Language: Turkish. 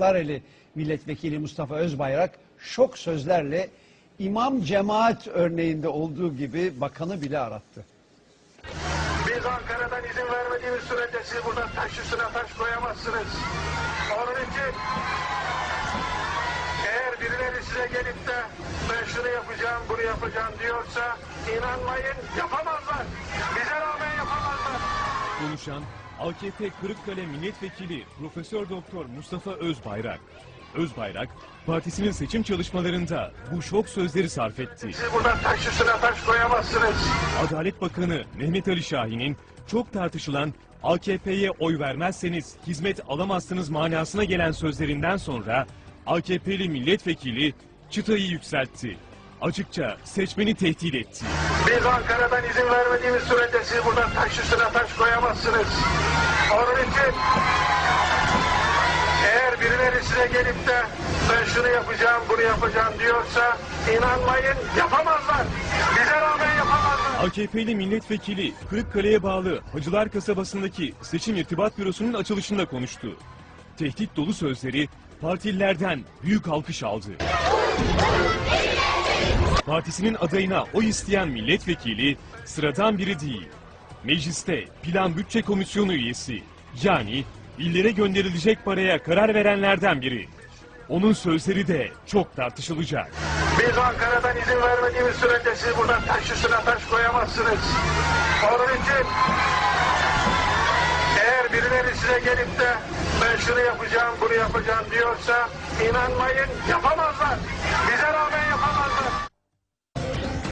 Kırklareli Milletvekili Mustafa Özbayrak şok sözlerle imam cemaat örneğinde olduğu gibi bakanı bile arattı. Biz Ankara'dan izin vermediğimiz sürece siz burada taş üstüne taş koyamazsınız. Onun için eğer birileri size gelip de ben şunu yapacağım, bunu yapacağım diyorsa inanmayın yapamazlar. Bize rağmen yapamazlar. Konuşan AKP Kırıkkale Milletvekili Profesör Doktor Mustafa Özbayrak. Özbayrak, partisinin seçim çalışmalarında bu şok sözleri sarf etti. Siz burada taş üstüne taş koyamazsınız. Adalet Bakanı Mehmet Ali Şahin'in çok tartışılan AKP'ye oy vermezseniz hizmet alamazsınız manasına gelen sözlerinden sonra AKP'li milletvekili çıtayı yükseltti. Açıkça seçmeni tehdit etti. Biz Ankara'dan izin vermediğimiz sürece siz burada taş üstüne taş koyamazsınız. Onun için eğer birileri size gelip de ben şunu yapacağım, bunu yapacağım diyorsa inanmayın yapamazlar. Bize rağmen yapamazlar. AKP'li milletvekili Kırıkkale'ye bağlı Hacılar Kasabası'ndaki seçim irtibat bürosunun açılışında konuştu. Tehdit dolu sözleri partililerden büyük alkış aldı. Partisinin adayına oy isteyen milletvekili sıradan biri değil. Mecliste Plan Bütçe Komisyonu üyesi yani illere gönderilecek paraya karar verenlerden biri. Onun sözleri de çok tartışılacak. Biz Ankara'dan izin vermediğimiz sürece siz burada taş üstüne taş koyamazsınız. Onun için eğer birileri size gelip de ben şunu yapacağım, bunu yapacağım diyorsa inanmayın yapamazlar.